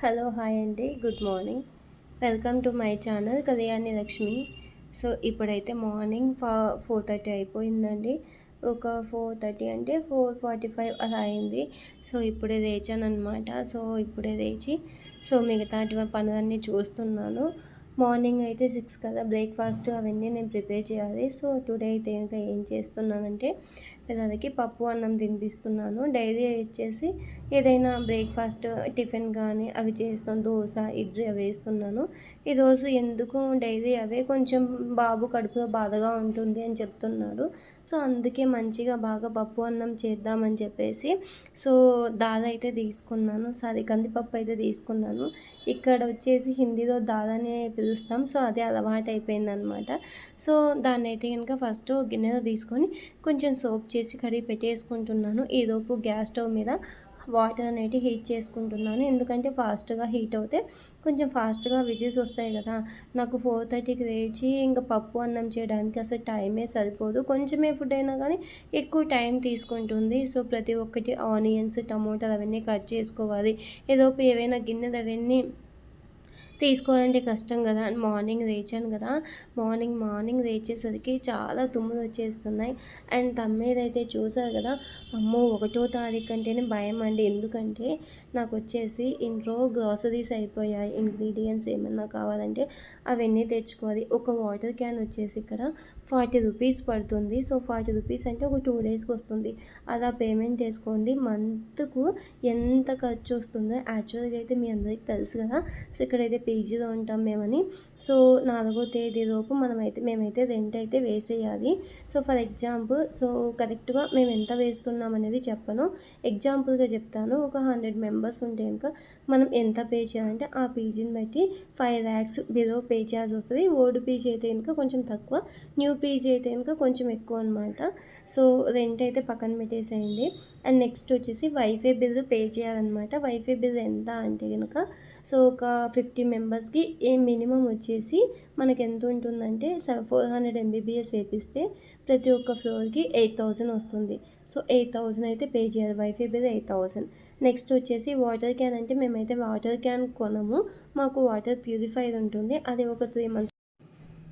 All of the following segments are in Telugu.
హలో హాయ్ అండి. Good morning. Welcome to my channel Kalyani Lakshmi. So ఇప్పుడైతే మార్నింగ్ ఫా ఫోర్ థర్టీ అయిపోయిందండి. ఒక ఫోర్ థర్టీ అంటే ఫోర్ ఫార్టీ ఫైవ్ అలా అయింది. సో ఇప్పుడే లేచానమాట అనమాట సో ఇప్పుడే లేచి సో మిగతా పనులన్నీ చూస్తున్నాను. మార్నింగ్ అయితే సిక్స్ కదా బ్రేక్ఫాస్ట్ అవన్నీ నేను ప్రిపేర్ చేయాలి. సో టుడే అయితే ఇంకా ఏం చేస్తున్నానంటే పిల్లలకి పప్పు అన్నం తినిపిస్తున్నాను. డైరీ వచ్చేసి ఏదైనా బ్రేక్ఫాస్ట్ టిఫిన్ కానీ అవి చేస్తాను. దోశ ఇడ్లీ అవి వేస్తున్నాను. ఈరోజు ఎందుకు డైరీ అవే? కొంచెం బాబు కడుపులో బాధగా ఉంటుంది అని చెప్తున్నాడు. సో అందుకే మంచిగా బాగా పప్పు అన్నం చేద్దామని చెప్పేసి సో దాద అయితే తీసుకున్నాను. సారీ కందిపప్పు అయితే తీసుకున్నాను. ఇక్కడ వచ్చేసి హిందీలో దాల్ అనే పిలుస్తాం. సో అదే అలవాటు అయిపోయిందనమాట. సో దాన్ని అయితే కనుక ఫస్ట్ గిన్నెలో తీసుకొని కొంచెం సోప్ చేసి కడిగి పెట్టేసుకుంటున్నాను. ఈలోపు గ్యాస్ స్టవ్ మీద వాటర్ అనేది హీట్ చేసుకుంటున్నాను. ఎందుకంటే ఫాస్ట్గా హీట్ అవుతే కొంచెం ఫాస్ట్గా విజిల్స్ వస్తాయి కదా. నాకు ఫోర్ థర్టీకి లేచి ఇంకా పప్పు అన్నం చేయడానికి అసలు టైమే సరిపోదు. కొంచెమే ఫుడ్ అయినా కానీ ఎక్కువ టైం తీసుకుంటుంది. సో ప్రతి ఒక్కటి ఆనియన్స్ టమోటాలు అవన్నీ కట్ చేసుకోవాలి. ఏదో ఏవైనా గిన్నెలు అవన్నీ తీసుకోవాలంటే కష్టం కదా. మార్నింగ్ లేచాను కదా. మార్నింగ్ మార్నింగ్ లేచేసరికి చాలా తుమ్ములు వచ్చేస్తున్నాయి. అండ్ తమ్మేదైతే చూసారు కదా. అమ్మో ఒకటో తారీఖు అంటేనే భయం అండి. ఎందుకంటే నాకు వచ్చేసి ఇంట్లో గ్రాసరీస్ అయిపోయాయి. ఇంగ్రీడియంట్స్ ఏమన్నా కావాలంటే అవన్నీ తెచ్చుకోవాలి. ఒక వాటర్ క్యాన్ వచ్చేసి ఇక్కడ ఫార్టీ రూపీస్ పడుతుంది. సో ఫార్టీ రూపీస్ అంటే ఒక టూ డేస్కి వస్తుంది. అలా పేమెంట్ చేసుకోండి. మంత్కు ఎంత ఖర్చు వస్తుందో యాక్చువల్గా అయితే మీ అందరికీ తెలుసు కదా. సో ఇక్కడైతే పీజీలో ఉంటాం మేమని. సో నాలుగో తేదీలోపు మనమైతే మేమైతే రెంట్ అయితే వేసేయాలి. సో ఫర్ ఎగ్జాంపుల్ సో కరెక్ట్గా మేము ఎంత వేస్తున్నాం అనేది చెప్పను. ఎగ్జాంపుల్గా చెప్తాను. ఒక హండ్రెడ్ మెంబర్స్ ఉంటే కనుక మనం ఎంత పే చేయాలంటే ఆ పీజీని బట్టి ఫైవ్ ల్యాక్స్ బిలో పే చేయాల్సి వస్తుంది. ఓల్డ్ పీజీ అయితే కనుక కొంచెం తక్కువ న్యూ పీజీ అయితే కనుక కొంచెం ఎక్కువ అనమాట సో రెంట్ అయితే పక్కన పెట్టేసేయండి. అండ్ నెక్స్ట్ వచ్చేసి వైఫై బిల్ పే చేయాలన్నమాట. వైఫై బిల్ ఎంత అంటే కనుక సో ఒక ఫిఫ్టీ మెంబర్స్కి ఏ మినిమం వచ్చేసి మనకి ఎంత ఉంటుందంటే ఫోర్ హండ్రెడ్ ఎంబీబీఎస్ వేపిస్తే ప్రతి ఒక్క ఫ్లోర్కి ఎయిట్ థౌజండ్ వస్తుంది. సో ఎయిట్ థౌజండ్ అయితే పే చేయాలి. Wifi bill eight thousand next వచ్చేసి వాటర్ క్యాన్ అంటే మేమైతే వాటర్ క్యాన్ కొనము. మాకు వాటర్ ప్యూరిఫైర్ ఉంటుంది. అది ఒక త్రీ మంత్స్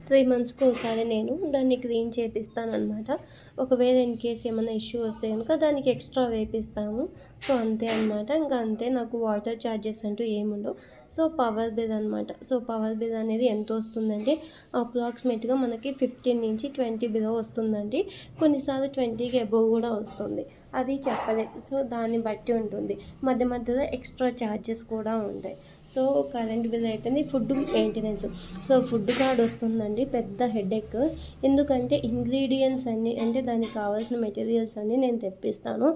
త్రీ మంత్స్కి ఒకసారి నేను దాన్ని క్లీన్ చేపిస్తానమాట ఒకవేళ ఇన్ కేస్ ఏమైనా ఇష్యూ వస్తే కనుక దానికి ఎక్స్ట్రా వేపిస్తాము. సో అంతే అనమాట ఇంకా అంతే నాకు వాటర్ ఛార్జెస్ అంటూ ఏముండవు. సో పవర్ బిల్ అనమాట సో పవర్ బిల్ అనేది ఎంత వస్తుందంటే అప్రాక్సిమేట్గా మనకి ఫిఫ్టీన్ నుంచి ట్వంటీ బిలో వస్తుందండి. కొన్నిసార్లు ట్వంటీకి అబోవ్ కూడా వస్తుంది. అది చెప్పలేదు సో దాన్ని బట్టి ఉంటుంది. మధ్య మధ్యలో ఎక్స్ట్రా ఛార్జెస్ కూడా ఉంటాయి. సో కరెంట్ బిల్ అయిపోయింది. Food maintenance so food card వస్తుందండి. పెద్ద హెడేక్ ఎందుకంటే ఇంగ్రీడియంట్స్ అన్ని అంటే దానికి కావాల్సిన మెటీరియల్స్ అన్నీ నేను తెప్పిస్తాను.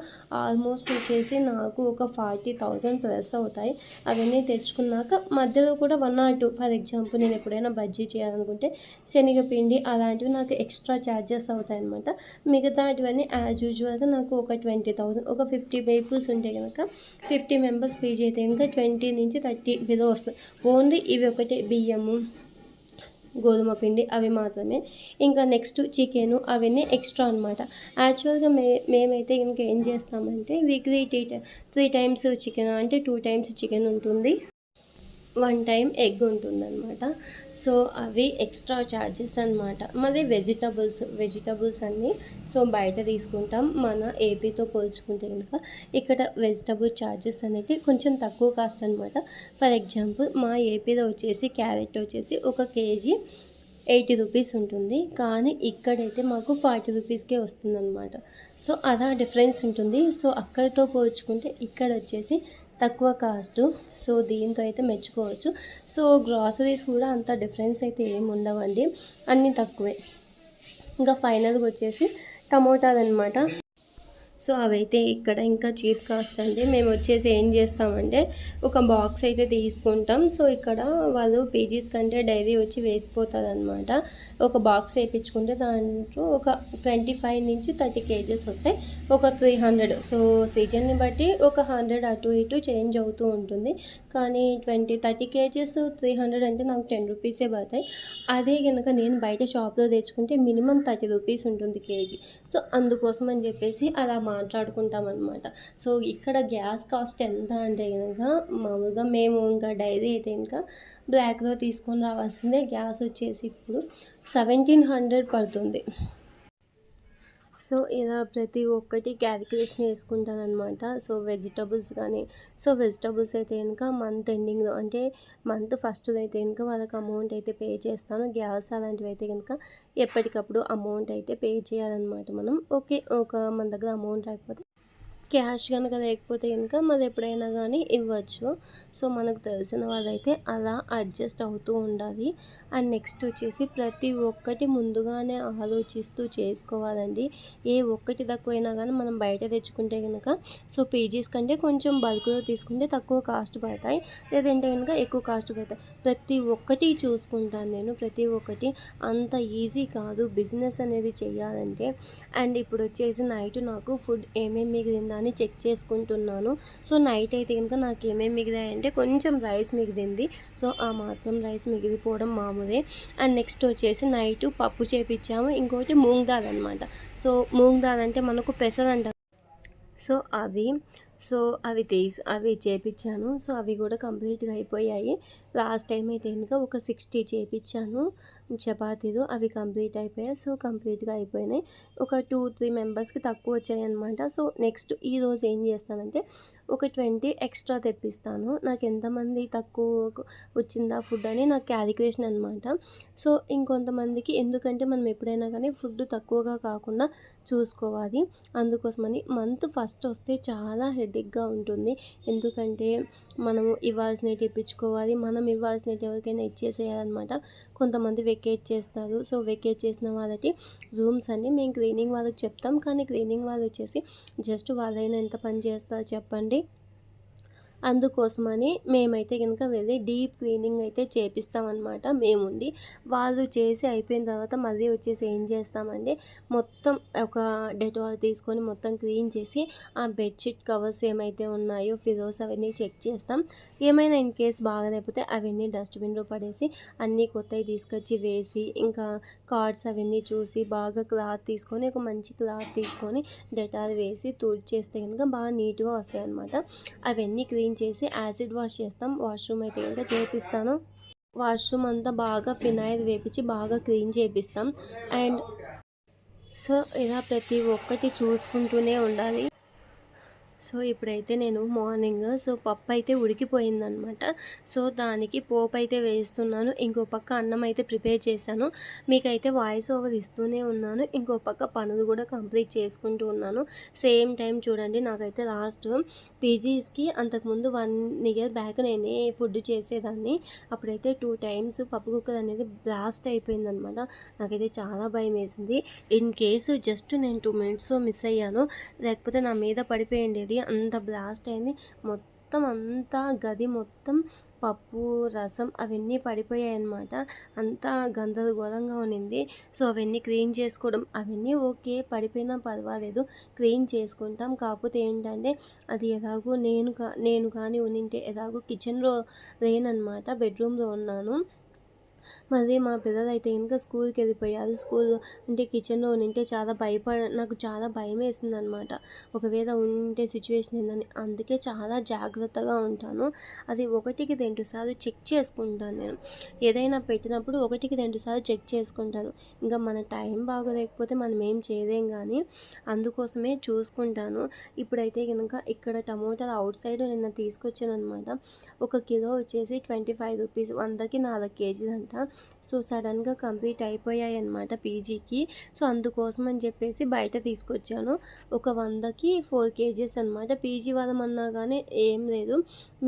ఆల్మోస్ట్ వచ్చేసి నాకు ఒక ఫార్టీ థౌజండ్ ప్లస్ అవుతాయి. అవన్నీ తెచ్చుకున్నాక మధ్యలో కూడా one or two for example నేను ఎప్పుడైనా బజ్జీ చేయాలనుకుంటే శనగపిండి అలాంటివి నాకు ఎక్స్ట్రా ఛార్జెస్ అవుతాయి అనమాట మిగతాటివన్నీ యాజ్ యూజువల్గా నాకు ఒక ట్వంటీ థౌజండ్ ఒక ఫిఫ్టీ పీపుల్స్ ఉంటే కనుక ఫిఫ్టీ మెంబర్స్ పే అయితే ఇంకా ట్వంటీ నుంచి థర్టీ బిలో వస్తుంది ఓన్లీ ఇవి ఒకటే బియ్యము గోధుమ పిండి అవి మాత్రమే. ఇంకా నెక్స్ట్ చికెను అవన్నీ ఎక్స్ట్రా అనమాట యాక్చువల్గా మే మేమైతే ఇంకా ఏం చేస్తామంటే వీక్లీ టీ త్రీ టైమ్స్ చికెన్ అంటే టూ టైమ్స్ చికెన్ ఉంటుంది. వన్ టైం ఎగ్ ఉంటుందన్నమాట. సో అవి ఎక్స్ట్రా ఛార్జెస్ అనమాట మరి వెజిటబుల్స్ వెజిటబుల్స్ అన్నీ సో బయట తీసుకుంటాం. మన ఏపీతో పోల్చుకుంటే కనుక ఇక్కడ వెజిటబుల్ ఛార్జెస్ అనేది కొంచెం తక్కువ కాస్ట్ అనమాట ఫర్ ఎగ్జాంపుల్ మా ఏపీలో వచ్చేసి క్యారెట్ వచ్చేసి ఒక కేజీ ఎయిటీ రూపీస్ ఉంటుంది. కానీ ఇక్కడైతే మాకు ఫార్టీ రూపీస్కే వస్తుందన్నమాట. సో అలా డిఫరెన్స్ ఉంటుంది. సో అక్కడితో పోల్చుకుంటే ఇక్కడ వచ్చేసి తక్కువ కాస్ట్. సో దీంతో అయితే మెచ్చుకోవచ్చు. సో గ్రాసరీస్ కూడా అంత డిఫరెన్స్ అయితే ఏమి ఉండవండి. అన్నీ తక్కువే. ఇంకా ఫైనల్గా వచ్చేసి టమోటాలు అనమాట సో అవైతే ఇక్కడ ఇంకా చీప్ కాస్ట్ అండి. మేము వచ్చేసి ఏం చేస్తామంటే ఒక బాక్స్ అయితే తీసుకుంటాం. సో ఇక్కడ వాళ్ళు పేజీస్ కంటే డైరీ వచ్చి వేసిపోతుంది అనమాట ఒక బాక్స్ వేయించుకుంటే దాంట్లో ఒక ట్వంటీ ఫైవ్ నుంచి థర్టీ కేజెస్ వస్తాయి. ఒక త్రీ హండ్రెడ్ సో సీజన్ని బట్టి ఒక హండ్రెడ్ అటు ఇటు చేంజ్ అవుతూ ఉంటుంది. కానీ twenty thirty kgs three hundred అంటే నాకు టెన్ రూపీసే పడతాయి. అదే కనుక నేను బయట షాప్లో తెచ్చుకుంటే మినిమం థర్టీ రూపీస్ ఉంటుంది కేజీ. సో అందుకోసం అని చెప్పేసి అలా మా మాట్లాడుకుంటాం అనమాట సో ఇక్కడ గ్యాస్ కాస్ట్ ఎంత అంటే కనుక మామూలుగా మేము ఇంకా డైరీ అయితే ఇంకా బ్లాక్లో తీసుకొని రావాల్సిందే. గ్యాస్ వచ్చేసి ఇప్పుడు సెవెంటీన్ హండ్రెడ్ పడుతుంది. సో ఇలా ప్రతి ఒక్కటి క్యాలిక్యులేషన్ వేసుకుంటాను అనమాట సో వెజిటబుల్స్ కానీ సో వెజిటబుల్స్ అయితే కనుక మంత్ ఎండింగ్లో అంటే మంత్ ఫస్ట్లో అయితే కనుక వాళ్ళకి అమౌంట్ అయితే పే చేస్తాను. గ్యాస్ అలాంటివి అయితే కనుక ఎప్పటికప్పుడు అమౌంట్ అయితే పే చేయాలన్నమాట మనం. ఓకే ఒక మన దగ్గర అమౌంట్ రాకపోతే క్యాష్ కనుక లేకపోతే కనుక మరి ఎప్పుడైనా కానీ ఇవ్వచ్చు. సో మనకు తెలిసిన వాళ్ళైతే అలా అడ్జస్ట్ అవుతూ ఉండాలి. అండ్ నెక్స్ట్ వచ్చేసి ప్రతి ఒక్కటి ముందుగానే ఆలోచిస్తూ చేసుకోవాలండి. ఏ ఒక్కటి తక్కువైనా కానీ మనం బయట తెచ్చుకుంటే కనుక సో పీజీస్ కంటే కొంచెం బల్క్లో తీసుకుంటే తక్కువ కాస్ట్ పడతాయి. లేదంటే కనుక ఎక్కువ కాస్ట్ పడతాయి. ప్రతి ఒక్కటి చూసుకుంటాను నేను. ప్రతి ఒక్కటి అంత ఈజీ కాదు. బిజినెస్ అనేది చేయాలంటే. అండ్ ఇప్పుడు వచ్చేసి నైట్ నాకు ఫుడ్ ఏమేమి మిగిలిందా అని చెక్ చేసుకుంటున్నాను. సో నైట్ అయితే కనుక నాకు ఏమేమి మిగిలాయంటే కొంచెం రైస్ మిగిలింది. సో ఆ మాత్రం రైస్ మిగిలిపోవడం మామూలే. అండ్ నెక్స్ట్ వచ్చేసి నైట్ పప్పు చేపించాము ఇంకోటి మూంగ్ దాల్ అనమాట సో మూంగ్ దాల్ అంటే మనకు పెసరంట సో అవి సో అవి తీసి అవి చేపించాను సో అవి కూడా కంప్లీట్గా అయిపోయాయి. లాస్ట్ టైం అయితే కనుక ఒక సిక్స్టీ చేపించాను చపాతీలు అవి కంప్లీట్ అయిపోయాయి. సో కంప్లీట్గా అయిపోయినాయి. ఒక టూ త్రీ మెంబర్స్కి తక్కువ వచ్చాయి అనమాట సో నెక్స్ట్ ఈరోజు ఏం చేస్తానంటే ఒక ట్వంటీ ఎక్స్ట్రా తెప్పిస్తాను. నాకు ఎంతమంది తక్కువ వచ్చిందా ఫుడ్ అని నాకు క్యాలిక్యులేషన్ అనమాట సో ఇంకొంతమందికి ఎందుకంటే మనం ఎప్పుడైనా కానీ ఫుడ్ తక్కువగా కాకుండా చూసుకోవాలి. అందుకోసమని మంత్ ఫస్ట్ వస్తే చాలా హెడేక్గా ఉంటుంది. ఎందుకంటే మనము ఇవ్వాల్సినవి తెప్పించుకోవాలి. మనం ఇవ్వాల్సినవి ఎవరికైనా ఇచ్చేసేయాలన్నమాట. కొంతమంది వెకేట్ చేస్తారు. సో వెకేట్ చేసిన వాళ్ళకి రూమ్స్ అన్నీ మేము క్లీనింగ్ వాళ్ళకి చెప్తాం. కానీ క్లీనింగ్ వాళ్ళు వచ్చేసి జస్ట్ వాళ్ళైనా ఎంత పని చేస్తారో చెప్పండి. అందుకోసమని మేమైతే కనుక వెళ్ళి డీప్ క్లీనింగ్ అయితే చేపిస్తామన్నమాట మేముండి. వాళ్ళు చేసి అయిపోయిన తర్వాత మళ్ళీ వచ్చేసి ఏం చేస్తామంటే మొత్తం ఒక డెటాల్ తీసుకొని మొత్తం క్లీన్ చేసి ఆ బెడ్షీట్ కవర్స్ ఏమైతే ఉన్నాయో ఫిరోస్ అవన్నీ చెక్ చేస్తాం. ఏమైనా ఇన్ కేస్ బాగలేకపోతే అవన్నీ డస్ట్బిన్లో పడేసి అన్నీ కొత్తవి తీసుకొచ్చి వేసి ఇంకా కార్డ్స్ అవన్నీ చూసి బాగా క్లాత్ తీసుకొని ఒక మంచి క్లాత్ తీసుకొని డెటాల్ వేసి తుడిచేస్తే కనుక బాగా నీట్గా వస్తాయి అన్నమాట అవన్నీ క్లీన్ క్లీన్ చేసి యాసిడ్ వాష్ చేస్తాం. వాష్రూమ్ అయితే ఇంకా చేపిస్తాను. వాష్రూమ్ అంతా బాగా ఫినాయిల్ వేపించి బాగా క్లీన్ చేపిస్తాం. అండ్ సో ఇలా ప్రతి ఒక్కటి చూసుకుంటూనే ఉండాలి. సో ఇప్పుడైతే నేను మార్నింగ్ సో పప్పు అయితే ఉడికిపోయిందనమాట. సో దానికి పోపు అయితే వేస్తున్నాను. ఇంకో పక్క అన్నం అయితే ప్రిపేర్ చేశాను. మీకైతే వాయిస్ ఓవర్ ఇస్తూనే ఉన్నాను. ఇంకో పక్క పనులు కూడా కంప్లీట్ చేసుకుంటూ ఉన్నాను. సేమ్ టైం చూడండి నాకైతే లాస్ట్ పీజీస్కి అంతకుముందు వన్ ఇయర్ బ్యాక్ నేనే ఫుడ్ చేసేదాన్ని. అప్పుడైతే టూ టైమ్స్ పప్పు కుక్కర్ అనేది బ్లాస్ట్ అయిపోయిందనమాట. నాకైతే చాలా భయం వేసింది. ఇన్ కేసు జస్ట్ నేను టూ మినిట్స్ మిస్ అయ్యాను. లేకపోతే నా మీద పడిపోయిండేది అంత బ్లాస్ట్ అయింది. మొత్తం అంతా గది మొత్తం పప్పు రసం అవన్నీ పడిపోయాయి అనమాట అంతా గందరగోళంగా ఉన్నింది. సో అవన్నీ క్లీన్ చేసుకోవడం అవన్నీ ఓకే పడిపోయినా పర్వాలేదు. క్లీన్ చేసుకుంటాం. కాకపోతే ఏంటంటే అది ఎలాగో నేను కా నేను కానీ ఉన్నింటే ఎలాగో కిచెన్లో లేనమాట బెడ్రూమ్లో ఉన్నాను. మరి మా పిల్లలు అయితే ఇంకా స్కూల్కి వెళ్ళిపోయారు. స్కూల్ అంటే కిచెన్లో ఉంటే చాలా భయపడ నాకు చాలా భయం వేసింది అనమాట ఒకవేళ ఉంటే సిచ్యువేషన్ ఏందని. అందుకే చాలా జాగ్రత్తగా ఉంటాను. అది ఒకటికి రెండు సార్లు చెక్ చేసుకుంటాను నేను. ఏదైనా పెట్టినప్పుడు ఒకటికి రెండు సార్లు చెక్ చేసుకుంటాను. ఇంకా మన టైం బాగోలేకపోతే మనం ఏం చేయలేం కానీ అందుకోసమే చూసుకుంటాను. ఇప్పుడైతే కనుక ఇక్కడ టమోటాలు అవుట్ సైడ్ నిన్న తీసుకొచ్చాను అనమాట ఒక కిలో వచ్చేసి ట్వంటీ ఫైవ్ రూపీస్. వందకి నాలుగు కేజీలు అంట సో సడన్గా కంప్లీట్ అయిపోయాయి అనమాట పీజీకి. సో అందుకోసం అని చెప్పేసి బయట తీసుకొచ్చాను. ఒక వందకి ఫోర్ కేజీస్ అనమాట పీజీ వాళ్ళమన్నా కానీ ఏం లేదు.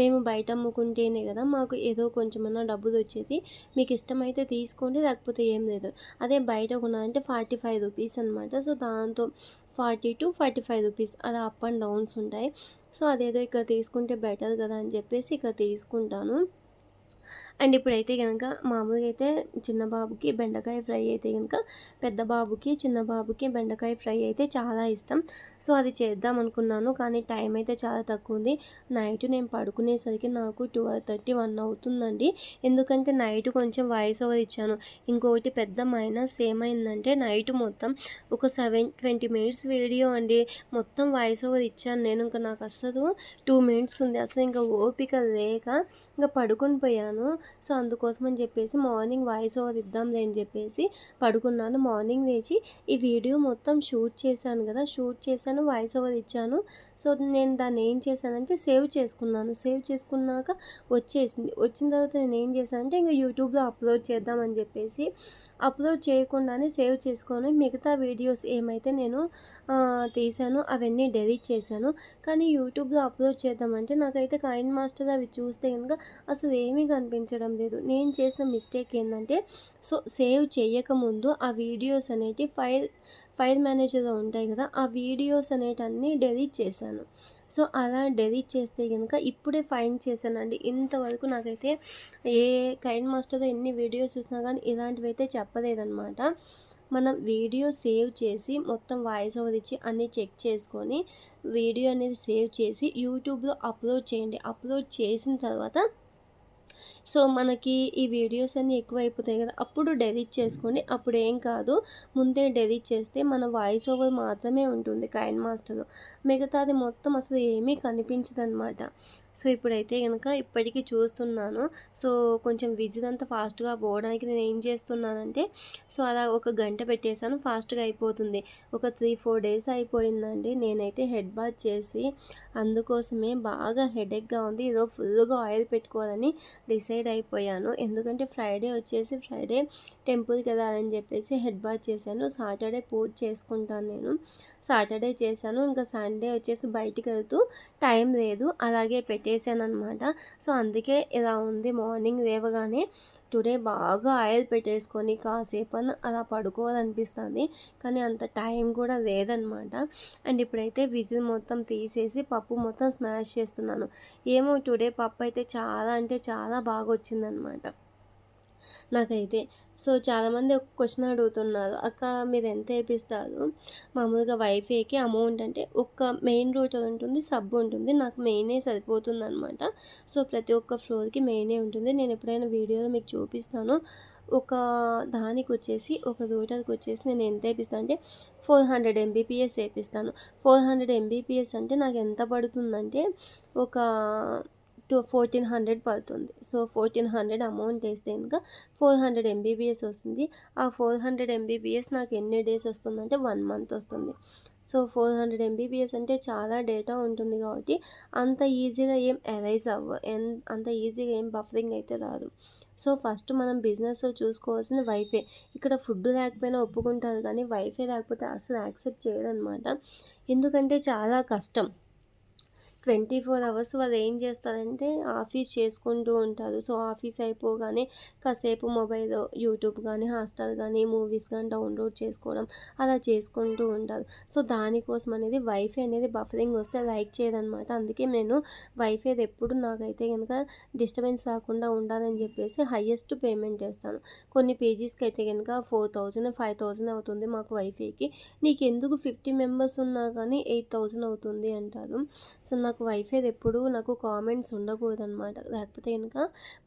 మేము బయట అమ్ముకుంటేనే కదా మాకు ఏదో కొంచెమన్నా డబ్బులు వచ్చేది. మీకు ఇష్టమైతే తీసుకోండి లేకపోతే ఏం లేదు. అదే బయట కొనాలంటే ఫార్టీ ఫైవ్ రూపీస్ అనమాట సో దాంతో forty to forty five rupees అలా అప్ అండ్ డౌన్స్ ఉంటాయి. సో అదేదో ఇక్కడ తీసుకుంటే బెటర్ కదా అని చెప్పేసి ఇక్కడ తీసుకుంటాను. అండ్ ఇప్పుడైతే కనుక మామూలుగా అయితే చిన్న బాబుకి బెండకాయ ఫ్రై అయితే కనుక పెద్ద బాబుకి చిన్న బాబుకి బెండకాయ ఫ్రై అయితే చాలా ఇష్టం. సో అది చేద్దాం అనుకున్నాను. కానీ టైం అయితే చాలా తక్కువ ఉంది నైట్ నేను పడుకునేసరికి నాకు ట్వెల్వ్ థర్టీ వన్ అవుతుందండి. ఎందుకంటే నైట్ కొంచెం వాయిస్ ఓవర్ ఇచ్చాను. ఇంకొకటి పెద్ద మైనస్ ఏమైందంటే నైట్ మొత్తం ఒక సెవెన్ ట్వంటీ మినిట్స్ వీడియో అండి. మొత్తం వాయిస్ ఓవర్ ఇచ్చాను నేను. ఇంకా నాకు అసలు టూ మినిట్స్ ఉంది. అసలు ఇంకా ఓపిక లేక ఇంకా పడుకొని పోయాను. సో అందుకోసం అని చెప్పేసి మార్నింగ్ వాయిస్ ఓవర్ ఇద్దాంలే అని చెప్పేసి పడుకున్నాను. మార్నింగ్ లేచి ఈ వీడియో మొత్తం షూట్ చేశాను కదా. షూట్ చేశాను చేశాను వాయిస్ ఓవర్ ఇచ్చాను. సో నేను దాన్ని ఏం చేశానంటే సేవ్ చేసుకున్నాను. సేవ్ చేసుకున్నాక వచ్చేసింది. వచ్చిన తర్వాత నేను ఏం చేశానంటే ఇంకా యూట్యూబ్లో అప్లోడ్ చేద్దామని చెప్పేసి అప్లోడ్ చేయకుండానే సేవ్ చేసుకొని మిగతా వీడియోస్ ఏమైతే నేను తీసానో అవన్నీ డెలీట్ చేశాను. కానీ యూట్యూబ్లో అప్లోడ్ చేద్దామంటే నాకైతే కైన్ మాస్టర్ అవి చూస్తే కనుక అసలు ఏమీ కనిపించడం లేదు. నేను చేసిన మిస్టేక్ ఏంటంటే సో సేవ్ చేయకముందు ఆ వీడియోస్ అనేటివి ఫైల్ ఫైల్ మేనేజర్లో ఉంటాయి కదా ఆ వీడియోస్ అనేటన్నీ డెలీట్ చేశాను. సో అలా డెలీట్ చేస్తే కనుక ఇప్పుడే ఫైన్ చేశానండి. ఇంతవరకు నాకైతే ఏ కైండ్ మాస్టర్తో ఎన్ని వీడియోస్ చూసినా కానీ ఇలాంటివి అయితే చెప్పలేదన్నమాట. మనం వీడియో సేవ్ చేసి మొత్తం వాయిస్ ఓవర్ ఇచ్చి అన్నీ చెక్ చేసుకొని వీడియో అనేది సేవ్ చేసి యూట్యూబ్లో అప్లోడ్ చేయండి. అప్లోడ్ చేసిన తర్వాత సో మనకి ఈ వీడియోస్ అన్నీ ఎక్కువైపోతాయి కదా అప్పుడు డెలీట్ చేసుకోండి అప్పుడు ఏం కాదు ముందే డెలీట్ చేస్తే మన వాయిస్ ఓవర్ మాత్రమే ఉంటుంది కైన్ మాస్టర్లో మిగతాది మొత్తం అసలు ఏమీ కనిపించదు అనమాట సో ఇప్పుడైతే కనుక ఇప్పటికీ చూస్తున్నాను. సో కొంచెం విజిల్ అంతా ఫాస్ట్గా పోవడానికి నేను ఏం చేస్తున్నానంటే సో అలా ఒక గంట పెట్టేశాను. ఫాస్ట్గా అయిపోతుంది. ఒక త్రీ ఫోర్ డేస్ అయిపోయిందండి. నేనైతే హెడ్ బాత్ చేసి అందుకోసమే బాగా హెడేక్గా ఉంది. ఏదో ఫుల్గా ఆయిల్ పెట్టుకోవాలని డిసైడ్ అయిపోయాను. ఎందుకంటే ఫ్రైడే వచ్చేసి ఫ్రైడే టెంపుల్కి వెళ్ళాలని చెప్పేసి హెడ్ బాత్ చేశాను. సాటర్డే పూజ చేసుకుంటాను నేను. సాటర్డే చేశాను. ఇంకా సండే వచ్చేసి బయటికి వెళ్తూ టైం లేదు. అలాగే పెట్టేశాను అనమాట సో అందుకే ఇలా ఉంది మార్నింగ్ లేవగానే. టుడే బాగా ఆయిల్ పెట్టేసుకొని కాసేపు అని అలా పడుకోవాలనిపిస్తుంది. కానీ అంత టైం కూడా లేదనమాట అండ్ ఇప్పుడైతే విజిల్ మొత్తం తీసేసి పప్పు మొత్తం స్మాష్ చేస్తున్నాను. ఏమో టుడే పప్పు అయితే చాలా అంటే చాలా బాగా వచ్చిందనమాట నాకైతే. సో చాలామంది ఒక క్వశ్చన్ అడుగుతున్నారు అక్క మీరు ఎంత వేపిస్తారు మామూలుగా వైఫైకి అమౌంట్ అంటే ఒక మెయిన్ రూటర్ ఉంటుంది సబ్ ఉంటుంది నాకు మెయినే సరిపోతుంది అనమాట సో ప్రతి ఒక్క ఫ్లోర్కి మెయినే ఉంటుంది. నేను ఎప్పుడైనా వీడియోలో మీకు చూపిస్తాను. ఒక దానికి వచ్చేసి ఒక రూటర్కి వచ్చేసి నేను ఎంత వేపిస్తాను అంటే ఫోర్ హండ్రెడ్ ఎంబీపీఎస్ వేపిస్తాను ఫోర్ హండ్రెడ్ ఎంబీపీఎస్ అంటే నాకు ఎంత పడుతుందంటే ఒక టూ ఫోర్టీన్ హండ్రెడ్ పడుతుంది. సో ఫోర్టీన్ హండ్రెడ్ అమౌంట్ వేస్తే ఇంకా ఫోర్ హండ్రెడ్ ఎంబీబీఎస్ వస్తుంది. ఆ ఫోర్ హండ్రెడ్ ఎంబీబీఎస్ నాకు ఎన్ని డేస్ వస్తుందంటే వన్ మంత్ వస్తుంది. సో ఫోర్ హండ్రెడ్ ఎంబీబీఎస్ అంటే చాలా డేటా ఉంటుంది కాబట్టి అంత ఈజీగా ఏం ఎరైజ్ అవ్వ అంత ఈజీగా ఏం బఫరింగ్ అయితే రాదు. సో ఫస్ట్ మనం బిజినెస్ చూసుకోవాల్సింది వైఫై ఇక్కడ ఫుడ్ లేకపోయినా ఒప్పుకుంటారు కానీ వైఫై లేకపోతే అసలు యాక్సెప్ట్ చేయరనమాట. ఎందుకంటే చాలా కష్టం. ట్వంటీ ఫోర్ అవర్స్ వాళ్ళు ఏం చేస్తారంటే ఆఫీస్ చేసుకుంటూ ఉంటారు. సో ఆఫీస్ అయిపోగానే కాసేపు మొబైల్ యూట్యూబ్ కానీ హాట్స్టార్ కానీ మూవీస్ కానీ డౌన్లోడ్ చేసుకోవడం అలా చేసుకుంటూ ఉంటారు. సో దానికోసం అనేది వైఫై అనేది బఫరింగ్ వస్తే లైక్ చేయదనమాట అందుకే నేను వైఫై ఎప్పుడు నాకైతే కనుక డిస్టర్బెన్స్ రాకుండా ఉండాలని చెప్పేసి హయ్యెస్ట్ పేమెంట్ చేస్తాను. కొన్ని పేజీస్కి అయితే కనుక ఫోర్ థౌజండ్ ఫైవ్ థౌజండ్ అవుతుంది మాకు వైఫైకి నీకు ఎందుకు ఫిఫ్టీ మెంబర్స్ ఉన్నా కానీ ఎయిట్ థౌజండ్ అవుతుంది అంటారు. సో నాకు వైఫై ఎప్పుడు నాకు కామెంట్స్ ఉండకూడదు అనమాట లేకపోతే కనుక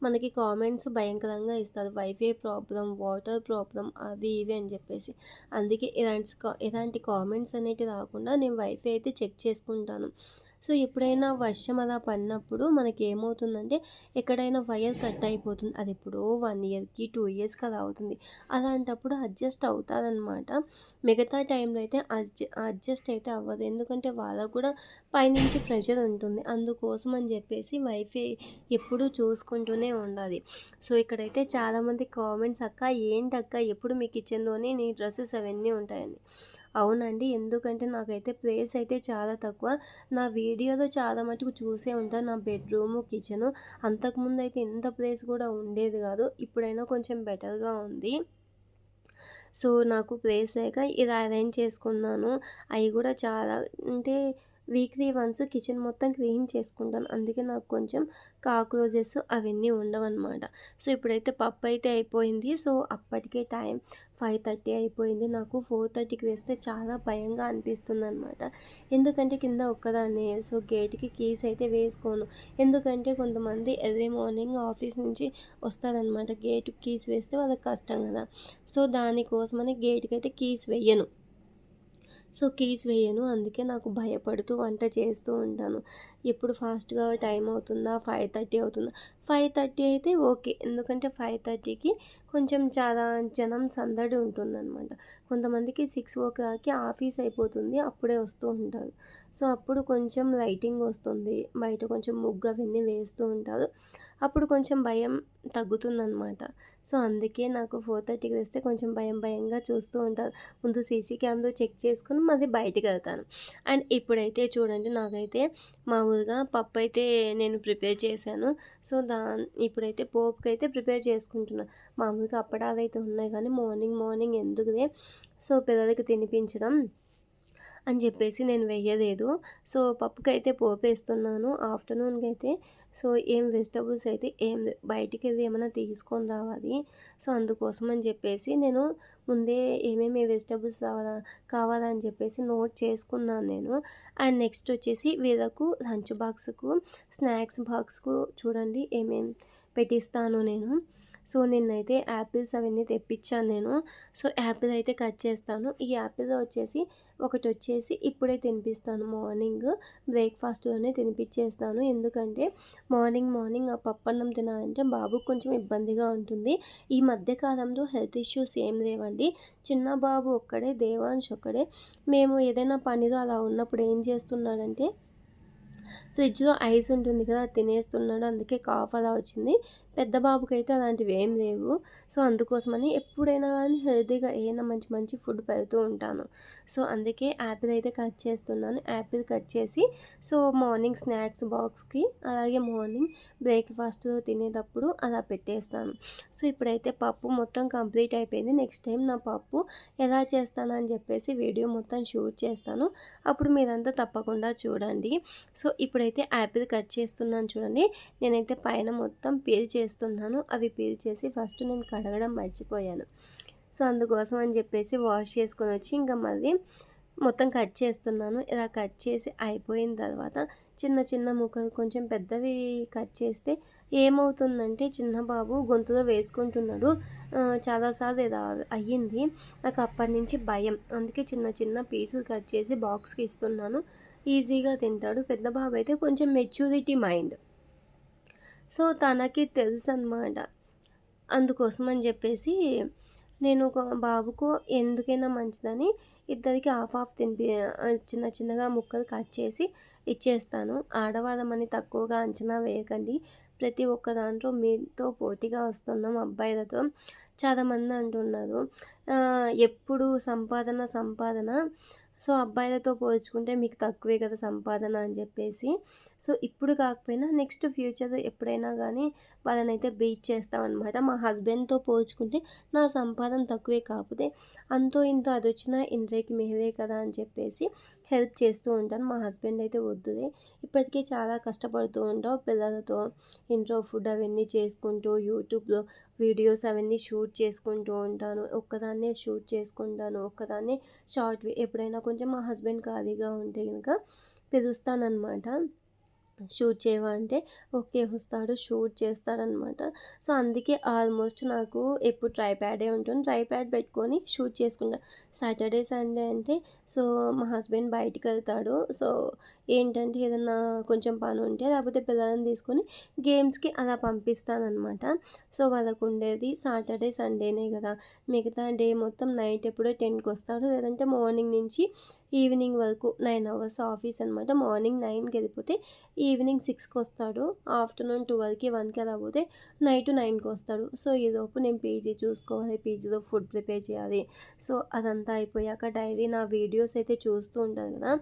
మనకి కామెంట్స్ భయంకరంగా ఇస్తారు. వైఫై ప్రాబ్లం వాటర్ ప్రాబ్లం అవి ఇవి అని చెప్పేసి. అందుకే ఇలాంటి ఇలాంటి కామెంట్స్ అనేవి రాకుండా నేను వైఫై అయితే చెక్ చేసుకుంటాను. సో ఎప్పుడైనా వర్షం అలా పడినప్పుడు మనకి ఏమవుతుందంటే ఎక్కడైనా వైర్ కట్ అయిపోతుంది అది ఎప్పుడో వన్ ఇయర్కి టూ ఇయర్స్కి అలా అవుతుంది. అలాంటప్పుడు అడ్జస్ట్ అవుతారనమాట మిగతా టైంలో అయితే అడ్జస్ట్ అయితే అవ్వదు. ఎందుకంటే వాళ్ళకు కూడా పైనుంచి ప్రెషర్ ఉంటుంది. అందుకోసం అని చెప్పేసి వైఫై ఎప్పుడూ చూసుకుంటూనే ఉండాలి. సో ఇక్కడైతే చాలామంది కామెంట్స్ అక్క ఏంటి అక్క ఎప్పుడు మీ కిచెన్లోనే నీ డ్రెస్సెస్ అవన్నీ ఉంటాయని. అవునండి. ఎందుకంటే నాకైతే ప్లేస్ అయితే చాలా తక్కువ. నా వీడియోలో చాలా మటుకు చూసే ఉంటాను నా బెడ్రూము కిచెను అంతకుముందు అయితే ఇంత ప్లేస్ కూడా ఉండేది కాదు. ఇప్పుడైనా కొంచెం బెటర్గా ఉంది. సో నాకు ప్లేస్ లేక ఇలా అరేంజ్ చేసుకున్నాను. అవి కూడా చాలా అంటే వీక్లీ వన్స్ కిచెన్ మొత్తం క్లీన్ చేసుకుంటాను. అందుకే నాకు కొంచెం కాక్రోచెస్ అవన్నీ ఉండవన్నమాట. సో ఇప్పుడైతే పప్పు అయితే అయిపోయింది. సో అప్పటికే టైం ఫైవ్ థర్టీ అయిపోయింది. నాకు ఫోర్ థర్టీకి వేస్తే చాలా భయంగా అనిపిస్తుంది అనమాట ఎందుకంటే కింద ఒక్కదాన్ని. సో గేట్కి కీస్ అయితే వేసుకోను. ఎందుకంటే కొంతమంది ఎర్లీ మార్నింగ్ ఆఫీస్ నుంచి వస్తారనమాట గేట్ కీస్ వేస్తే వాళ్ళకి కష్టం కదా. సో దానికోసమని గేట్కి అయితే కీస్ వేయను. సో కీస్ వేయను. అందుకే నాకు భయపడుతూ వంట చేస్తూ ఉంటాను. ఎప్పుడు ఫాస్ట్గా టైం అవుతుందా? ఫైవ్ థర్టీ అవుతుందా? ఫైవ్ థర్టీ అయితే ఓకే ఎందుకంటే ఫైవ్ థర్టీకి కొంచెం చాలా జనం సందడి ఉంటుందన్నమాట. కొంతమందికి సిక్స్ ఓ క్లాక్కి ఆఫీస్ అయిపోతుంది. అప్పుడే వస్తూ ఉంటారు. సో అప్పుడు కొంచెం లైటింగ్ వస్తుంది. బయట కొంచెం ముగ్గు అవన్నీ వేస్తూ ఉంటారు. అప్పుడు కొంచెం భయం తగ్గుతుందనమాట సో అందుకే నాకు ఫోర్ థర్టీకి తెస్తే కొంచెం భయం భయంగా చూస్తూ ఉంటాను ముందు సీసీ క్యామ్లో చెక్ చేసుకుని మళ్ళీ బయటికి వెళ్తాను. అండ్ ఇప్పుడైతే చూడండి నాకైతే మామూలుగా పప్పు అయితే నేను ప్రిపేర్ చేశాను. సో దా ఇప్పుడైతే పోపుకి అయితే ప్రిపేర్ చేసుకుంటున్నాను మామూలుగా అప్పడాలు అయితే ఉన్నాయి కానీ మార్నింగ్ మార్నింగ్ ఎందుకుదే సో పిల్లలకి తినిపించడం అని చెప్పేసి నేను వేయలేదు సో పప్పుకి అయితే పోపేస్తున్నాను. ఆఫ్టర్నూన్కి అయితే సో ఏం వెజిటబుల్స్ అయితే ఏం బయటికి వెళ్ళి ఏమైనా తీసుకొని రావాలి. సో అందుకోసం అని చెప్పేసి నేను ముందే ఏమేమి వెజిటబుల్స్ రావాలా కావాలని చెప్పేసి నోట్ చేసుకున్నాను నేను. అండ్ నెక్స్ట్ వచ్చేసి వీళ్ళకు లంచ్ బాక్స్కు స్నాక్స్ బాక్స్కు చూడండి ఏమేమి పెట్టిస్తాను నేను. సో నిన్నైతే యాపిల్స్ అవన్నీ తెప్పించాను నేను. సో యాపిల్ అయితే కట్ చేస్తాను. ఈ యాపిల్ వచ్చేసి ఒకటి వచ్చేసి ఇప్పుడే తినిపిస్తాను మార్నింగ్. బ్రేక్ఫాస్ట్లోనే తినిపించేస్తాను ఎందుకంటే మార్నింగ్ మార్నింగ్ ఆ పప్పన్నం తినాలంటే బాబుకు కొంచెం ఇబ్బందిగా ఉంటుంది. ఈ మధ్యకాలంలో హెల్త్ ఇష్యూస్ ఏం లేవండి. చిన్న బాబు ఒక్కడే దేవాంశ్ ఒక్కడే. మేము ఏదైనా పనిలో అలా ఉన్నప్పుడు ఏం చేస్తున్నాడంటే ఫ్రిడ్జ్లో ఐస్ ఉంటుంది కదా తినేస్తున్నాడు. అందుకే కాఫ్ అలా వచ్చింది. పెద్ద బాబుకైతే అలాంటివి ఏం లేవు. సో అందుకోసమని ఎప్పుడైనా కానీ హెల్తీగా ఏదైనా మంచి మంచి ఫుడ్ పెడుతూ ఉంటాను. సో అందుకే యాపిల్ అయితే కట్ చేస్తున్నాను. యాపిల్ కట్ చేసి సో మార్నింగ్ స్నాక్స్ బాక్స్కి అలాగే మార్నింగ్ బ్రేక్ఫాస్ట్ తినేటప్పుడు అలా పెట్టేస్తాను. సో ఇప్పుడైతే పప్పు మొత్తం కంప్లీట్ అయిపోయింది. నెక్స్ట్ టైం నా పప్పు ఎలా చేస్తానని చెప్పేసి వీడియో మొత్తం షూట్ చేస్తాను. అప్పుడు మీరంతా తప్పకుండా చూడండి. సో ఇప్పుడైతే యాపిల్ కట్ చేస్తున్నాను చూడండి. నేనైతే పైన మొత్తం పీల్ చేస్తున్నాను. అవి పీల్ చేసి ఫస్ట్ నేను కడగడం మర్చిపోయాను. సో అందుకోసం అని చెప్పేసి వాష్ చేసుకొని వచ్చి ఇంకా మళ్ళీ మొత్తం కట్ చేస్తున్నాను. ఇలా కట్ చేసి అయిపోయిన తర్వాత చిన్న చిన్న ముక్కలు కొంచెం పెద్దవి కట్ చేస్తే ఏమవుతుందంటే చిన్న బాబు గొంతులో వేసుకుంటున్నాడు. చాలాసార్లు ఇలా అయ్యింది. నాకు అప్పటి నుంచి భయం. అందుకే చిన్న చిన్న పీసులు కట్ చేసి బాక్స్కి ఇస్తున్నాను. ఈజీగా తింటాడు. పెద్ద బాబు అయితే కొంచెం మెచ్యూరిటీ మైండ్. సో తనకి తెలుసు అనమాట అందుకోసం అని చెప్పేసి నేను ఒక బాబుకు ఎందుకైనా మంచిదని ఇద్దరికి హాఫ్ హాఫ్ తినిపి చిన్న చిన్నగా ముక్కలు కట్ చేసి ఇచ్చేస్తాను. ఆడవాళ్ళమని తక్కువగా అంచనా వేయకండి. ప్రతి ఒక్క దాంట్లో మీతో పోటీగా వస్తున్నాం అబ్బాయిలతో చాలామంది అంటున్నారు. ఎప్పుడు సంపాదన సంపాదన సో అబ్బాయిలతో పోల్చుకుంటే మీకు తక్కువే కదా సంపాదన అని చెప్పేసి. సో ఇప్పుడు కాకపోయినా నెక్స్ట్ ఫ్యూచర్ ఎప్పుడైనా కానీ వాళ్ళనైతే బీట్ చేస్తామన్నమాట. మా హస్బెండ్తో పోల్చుకుంటే నా సంపాదన తక్కువే కాకపోతే అంతో ఇంతో అది వచ్చినా ఇంద్రేకి మేరే కదా అని చెప్పేసి హెల్ప్ చేస్తూ ఉంటాను. మా హస్బెండ్ అయితే వద్దుదే ఇప్పటికీ చాలా కష్టపడుతూ ఉంటావు. పిల్లలతో ఇంట్లో ఫుడ్ అవన్నీ చేసుకుంటూ యూట్యూబ్లో వీడియోస్ అవన్నీ షూట్ చేసుకుంటూ ఉంటాను. ఒక్కదాన్నే షూట్ చేసుకుంటాను. ఒక్కదాన్నే షార్ట్ ఎప్పుడైనా కొంచెం మా హస్బెండ్ ఖాళీగా ఉంటే కనుక పిలుస్తానమాట షూట్ చేయవా అంటే ఓకే వస్తాడు షూట్ చేస్తాడనమాట. సో అందుకే ఆల్మోస్ట్ నాకు ఎప్పుడు ట్రైప్యాడే ఉంటుంది. ట్రైప్యాడ్ పెట్టుకొని షూట్ చేసుకుంటా. సాటర్డే సండే అంటే సో మా హస్బెండ్ బయటికి వెళ్తాడు సో ఏంటంటే ఏదన్నా కొంచెం పని ఉంటే లేకపోతే పిల్లలని తీసుకొని గేమ్స్కి అలా పంపిస్తానమాట సో వాళ్ళకు ఉండేది సాటర్డే సండేనే కదా. మిగతా డే మొత్తం నైట్ ఎప్పుడో టెన్కి వస్తాడు. లేదంటే మార్నింగ్ నుంచి ఈవినింగ్ వరకు నైన్ అవర్స్ ఆఫీస్ అనమాట మార్నింగ్ నైన్కి వెళ్ళిపోతే ఈవినింగ్ సిక్స్కి వస్తాడు. ఆఫ్టర్నూన్ ట్వెల్వ్కి వన్కి అలా పోతే నైట్ నైన్కి వస్తాడు. సో ఈలోపు నేను పీజీ చూసుకోవాలి. పీజీలో ఫుడ్ ప్రిపేర్ చేయాలి. సో అదంతా అయిపోయాక డైలీ నా వీడియోస్ అయితే చూస్తూ ఉంటాను కదా.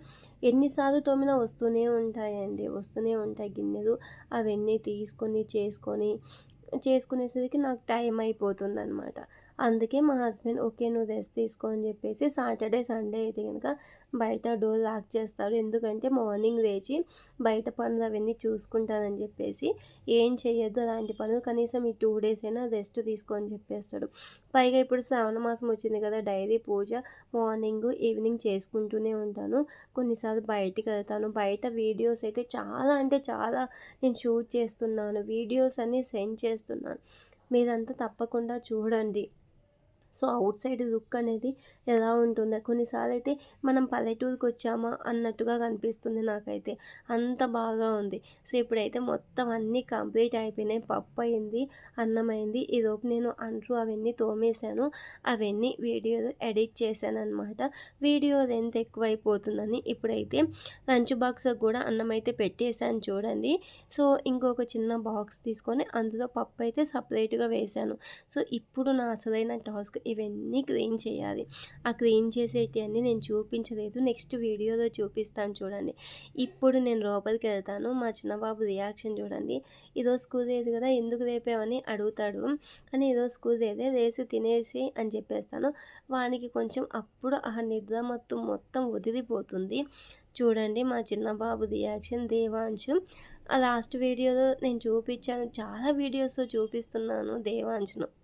ఎన్నిసార్లు తోమిన వస్తూనే ఉంటాయండి. వస్తూనే ఉంటాయి గిన్నెలు. అవన్నీ తీసుకొని చేసుకొని చేసుకునేసరికి నాకు టైం అయిపోతుంది అనమాట అందుకే మా హస్బెండ్ ఓకే నువ్వు రెస్ట్ తీసుకో అని చెప్పేసి సాటర్డే సండే అయితే కనుక బయట డోర్ లాక్ చేస్తారు. ఎందుకంటే మార్నింగ్ లేచి బయట పనులు అవన్నీ చూసుకుంటానని చెప్పేసి ఏం చేయొద్దు అలాంటి పనులు. కనీసం ఈ టూ డేస్ అయినా రెస్ట్ తీసుకో అని చెప్పేస్తాడు. పైగా ఇప్పుడు శ్రావణ మాసం వచ్చింది కదా డైలీ పూజ మార్నింగ్ ఈవినింగ్ చేసుకుంటూనే ఉంటాను. కొన్నిసార్లు బయటికి వెళ్తాను. బయట వీడియోస్ అయితే చాలా అంటే చాలా నేను షూట్ చేస్తున్నాను. వీడియోస్ అన్నీ సెండ్ చేస్తున్నాను. మీరంతా తప్పకుండా చూడండి. సో అవుట్ సైడ్ లుక్ అనేది ఎలా ఉంటుందో? కొన్నిసార్లు అయితే మనం పల్లెటూరుకి వచ్చామా అన్నట్టుగా కనిపిస్తుంది నాకైతే. అంత బాగా ఉంది. సో ఇప్పుడైతే మొత్తం అన్నీ కంప్లీట్ అయిపోయినాయి. పప్పు అయింది అన్నం అయింది. ఈలోపు నేను అంటూ అవన్నీ తోమేశాను. అవన్నీ వీడియోలు ఎడిట్ చేశాను అనమాట వీడియో లెంత్ ఎక్కువైపోతుందని ఇప్పుడైతే లంచ్ బాక్స్ కూడా అన్నం అయితే పెట్టేశాను చూడండి. సో ఇంకొక చిన్న బాక్స్ తీసుకొని అందులో పప్పు అయితే సపరేట్గా వేశాను. సో ఇప్పుడు నా అసలైన టాస్క్ ఇవన్నీ క్లీన్ చేయాలి. ఆ క్లీన్ చేసేటివన్నీ నేను చూపించలేదు. నెక్స్ట్ వీడియోలో చూపిస్తాను చూడండి. ఇప్పుడు నేను లోపలికి వెళ్తాను. మా చిన్నబాబు రియాక్షన్ చూడండి. ఈరోజు స్కూల్ లేదు కదా ఎందుకు రేపామని అడుగుతాడు. కానీ ఈరోజు స్కూల్ లేదే రేసి తినేసి అని చెప్పేస్తాను. వానికి కొంచెం అప్పుడు ఆ నిద్ర మొత్తం మొత్తం వదిలిపోతుంది. చూడండి మా చిన్నబాబు రియాక్షన్ దేవాంశు. ఆ లాస్ట్ వీడియోలో నేను చూపించాను. చాలా వీడియోస్ చూపిస్తున్నాను దేవాంశును.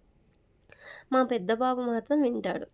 మా పెద్ద బాబు మాత్రం వింటాడు.